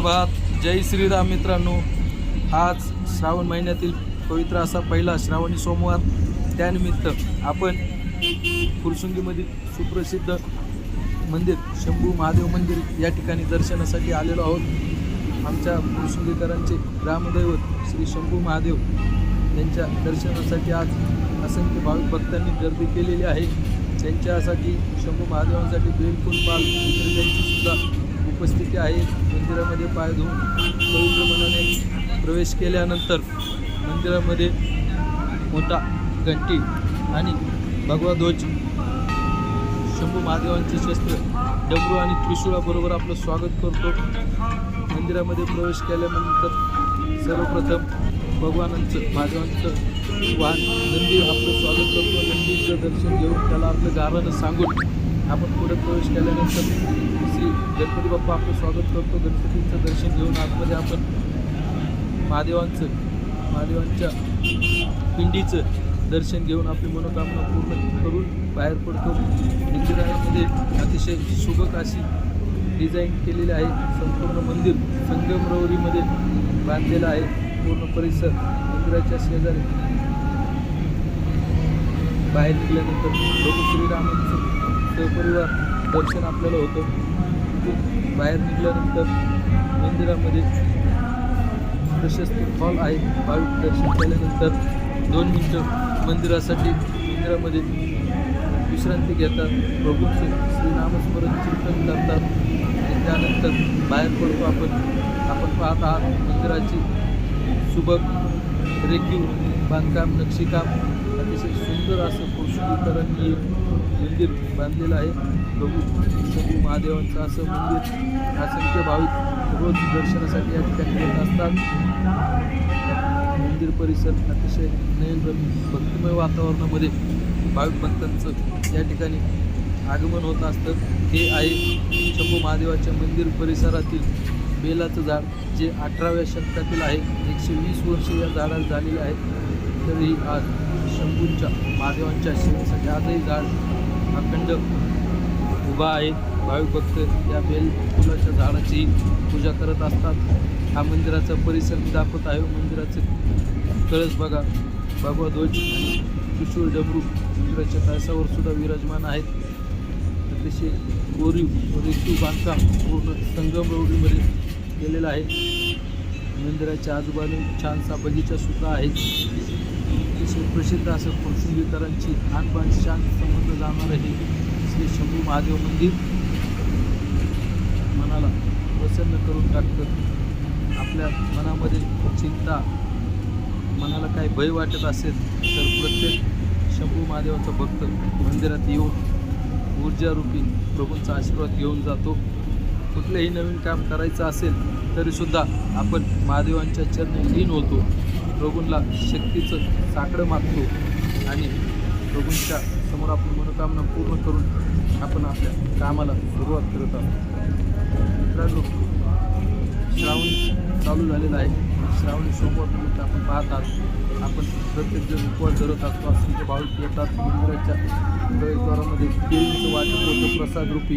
विदर्भात जय श्रीराम मित्रांनो. आज श्रावण महिन्यातील पवित्र असा पहिला श्रावणी सोमवार. त्यानिमित्त आपण फुरसुंगीमधील सुप्रसिद्ध मंदिर शंभू महादेव मंदिर या ठिकाणी दर्शनासाठी आलेलो आहोत. आमच्या फुरसुंगीकरांचे ग्रामदैवत श्री शंभू महादेव यांच्या दर्शनासाठी आज असंख्य भाविक भक्तांनी गर्दी केलेली आहे. त्यांच्यासाठी शंभू महादेवांसाठी बेलफूल पाल यांची सुद्धा उपस्थिती आहे. मंदिरामध्ये पाय धुवून पवित्र मनाने प्रवेश केल्यानंतर मंदिरामध्ये मोठा घंटी आणि भगवा ध्वज शंभू महादेवांचे शस्त्र डमरू आणि त्रिशूळाबरोबर आपलं स्वागत करतो. मंदिरामध्ये प्रवेश केल्यानंतर सर्वप्रथम भगवानांचं महादेवांचं वाहन नंदी आपलं स्वागत करतो. नंदीचं दर्शन घेऊन त्याला आपलं गाणं सांगून आपण पुढे प्रवेश केल्यानंतर गणपती बाप्पा आपलं स्वागत करतो. गणपतींचं दर्शन घेऊन आतमध्ये आपण महादेवांचं महादेवांच्या पिंडीचं दर्शन घेऊन आपली मनोकामना पूर्ण करून बाहेर पडतो. मंदिरामध्ये अतिशय सुबक अशी डिझाईन केलेली आहे. संपूर्ण मंदिर संगमरवरीमध्ये बांधलेलं आहे. पूर्ण परिसर मंदिराच्या शेजारी. बाहेर निघाल्यानंतर प्रभू श्रीरामांचं सहपरिवार दर्शन आपल्याला होतं. तिथून बाहेर निघल्यानंतर मंदिरामध्ये प्रशस्त हॉल आहे. भाविक दर्शन केल्यानंतर दोन मिनटं मंदिरासाठी मंदिरामध्ये विश्रांती घेतात. प्रभूंचं श्रीनामस्मरण चिंतन करतात. आणि त्यानंतर बाहेर पडतो आपण. आपण पाहत आहात मंदिराची सुबक रेखीव बांधकाम नक्षीकाम. सुंदर असं पोषणीकरांनी मंदिर बांधलेलं आहे. प्रभू शंभू महादेवांचं असं मंदिर असंख्य भाविक रोज दर्शनासाठी या ठिकाणी येत असतात. मंदिर परिसर अतिशय नयनरम्य भक्तिमय वातावरणामध्ये भाविक भक्तांचं या ठिकाणी आगमन होत असतं. हे आहे शंभू महादेवाच्या मंदिर परिसरातील बेलाचं झाड जे अठराव्या शतकातील आहे. एकशे वीस वर्ष या झाडाला झालेलं आहे. तरी आज शंभूंच्या महादेवांच्या सेवेसाठी आजही झाड अखंड उभा आहे. भाविक भक्त या बेल फुलाच्या झाडाची पूजा करत असतात. हा मंदिराचा परिसर मी दाखवत आहे. मंदिराचे कळस बघा. भगवा ध्वज आणि त्रिशूळ मंदिराच्या कळसावर सुद्धा विराजमान आहेत. अतिशय कोरीव रेखीव बांधकाम पूर्ण संगम रोडीमध्ये केलेलं आहे. मंदिराच्या आजूबाजूला छानसा बगीचा सुद्धा आहे. सुप्रसिद्ध असं फुरसुंगीकरांची आणबाण शांत संबंध जाणार श्री शंभू महादेव मंदिर. मनाला प्रसन्न करून टाकतं आपल्या मनामध्ये चिंता. मनाला काही भय वाटत असेल तर प्रत्येक शंभू महादेवाचा भक्त मंदिरात येऊन ऊर्जारूपी प्रभूंचा आशीर्वाद घेऊन जातो. कुठलंही नवीन काम करायचं असेल तरीसुद्धा आपण महादेवांच्या चरणी लीन होतो. प्रभूंना शक्तीचं साकडं मागतो आणि प्रभूंच्या समोर आपली मनोकामना पूर्ण करून आपण आपल्या कामाला सुरुवात करत आहोत. मित्रांनो श्रावण चालू झालेला आहे. श्रावणी सोमवार निमित्त आपण पाहत आहात. आपण प्रत्येकजण उपवास धरत असतो. असंख्य भाविक येतात. मंदिराच्या प्रवेशद्वारामध्ये केळीचं वाटप होतं. प्रसाद रूपी